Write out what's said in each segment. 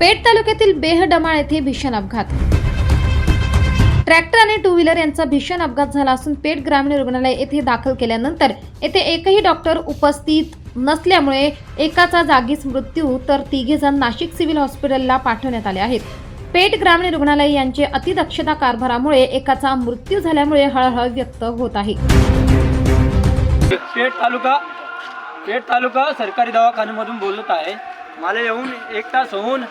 पेठ तालुक्यातील बेहडमाळ येथे भीषण अपघात. ट्रॅक्टर आणि टू व्हीलर यांचा भीषण अपघात झाला असून पेठ ग्रामीण रुग्णालय येथे दाखल केल्यानंतर येथे एकही डॉक्टर उपस्थित नसल्यामुळे एकाचा जागीच मृत्यू तर तिघे जण नाशिक सिव्हिल हॉस्पिटलला पाठवण्यात आले आहेत. पेठ ग्रामीण रुग्णालय यांचे अतिदक्षता कारभारामुळे एकाचा मृत्यू झाल्यामुळे हळहळ व्यक्त होत आहे. पेठ तालुका पेठ तालुका सरकारी दवाखान्यामधून बोलत आहे. मला येऊन एक तास होऊन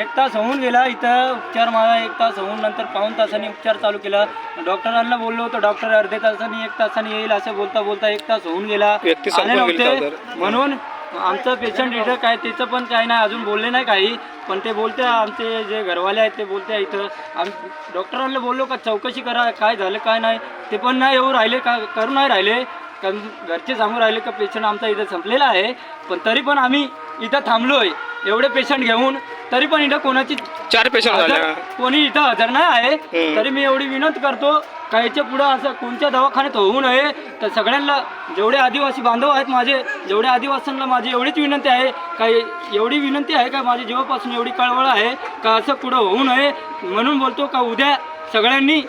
एक तास होऊन गेला इथं उपचार मला एक तास होऊन नंतर पाऊन तासांनी उपचार चालू केला. डॉक्टरांना बोललो होतो डॉक्टर अर्धे तासांनी एक तासांनी येईल असं बोलता बोलता एक तास होऊन गेला. आले नव्हते. तर. म्हणून आमचं पेशंट इथं काय त्याचं पण काही नाही अजून बोलले नाही काही. पण ते बोलते आमचे जे घरवाले आहेत ते बोलते इथं आम डॉक्टरांना बोललो का चौकशी करा काय झालं काय नाही. ते पण नाही येऊ राहिले का करू नाही राहिले. कारण घरचे सांगू राहिले का पेशंट आमचा इथं संपलेला आहे. पण तरी पण आम्ही इथं थांबलोय एवढे पेशंट घेऊन. तरी पण इथं कोणाची चार पेशंट झाले हजर- कोणी इथं हजर नाही आहे हम्म. तरी मी एवढी विनंती करतो का याच्या पुढं असं कोणत्या दवाखान्यात होऊ नये तर सगळ्यांना जेवढे आदिवासी बांधव आहेत माझे जेवढे आदिवासींना माझी एवढीच विनंती आहे का एवढी विनंती आहे का माझ्या जीवापासून एवढी कळवळ आहे का असं पुढं होऊ नये म्हणून बोलतो का उद्या सगळ्यांनी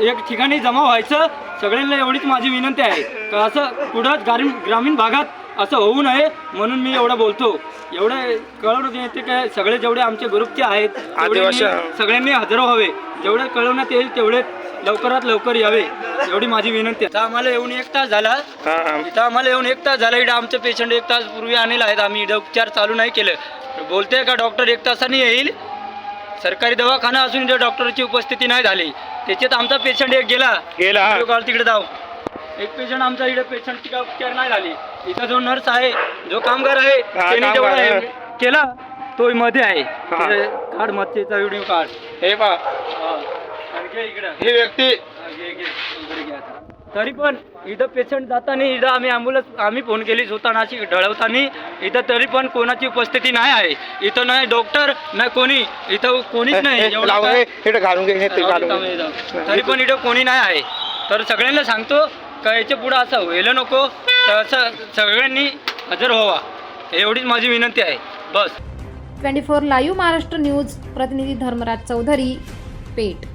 एक ठिकाणी जमा व्हायचं सगळ्यांना एवढीच माझी विनंती आहे का असं पुढं ग्रामीण ग्रामीण भागात असं होऊ नये म्हणून मी एवढं बोलतो. एवढं कळवण्यात येते काय सगळे जेवढे आमचे ग्रुपचे आहेत आदिवासी- सगळ्यांनी हजर व्हावे. जेवढे कळवण्यात येईल तेवढे लवकरात लवकर यावे एवढी माझी विनंती आहे. आता आम्हाला येऊन एक तास झाला. हा हा. इथं आम्हाला येऊन एक तास झाला. इथं आमचे पेशंट एक तास पूर्वी आणले आहेत. आम्ही इथं उपचार चालू नाही केलं. बोलते का डॉक्टर एक तासाने येईल? सरकारी दवाखाना असून इथं डॉक्टरची उपस्थिती नाही झाली. त्याच्यात आमचा पेशंट एक गेला. गेला. व्हिडिओ कॉल तिकडे जाऊ. एक पेशंट आमचा इकडे पेशंटची उपचार नाही झाली इथं जो नर्स आहे जो कामगार आहे त्याने जेवढा. हे केला तो मध्ये आहे काढ मध्येचा व्हिडिओ काढ हे पा हा. आणि घे इकडं ही व्यक्ती हा, घे, घे. इकडे घे आता. तरी पण इथं पेशंट जाताना इथं आम्ही ॲम्ब्युलन्स आम्ही फोन केली स्वतः नाशिक ढळवताना इथं तरी पण कोणाची उपस्थिती नाही आहे इथं नाही डॉक्टर नाही कोणी इथं कोणीच नाही एवढं लावून काय- घे, इकडे घालून घे हे ते घालून थांब, घे. इथं. तरी पण इथं कोणी नाही आहे तर सगळ्यांना सांगतो कळायच्या पुढं असं व्हायला नको. तर असं सगळ्यांनी हजर व्हावा. एवढीच माझी विनंती आहे. बस. Twenty four live Maharashtra news प्रतिनिधी धर्मराज चौधरी पेठ.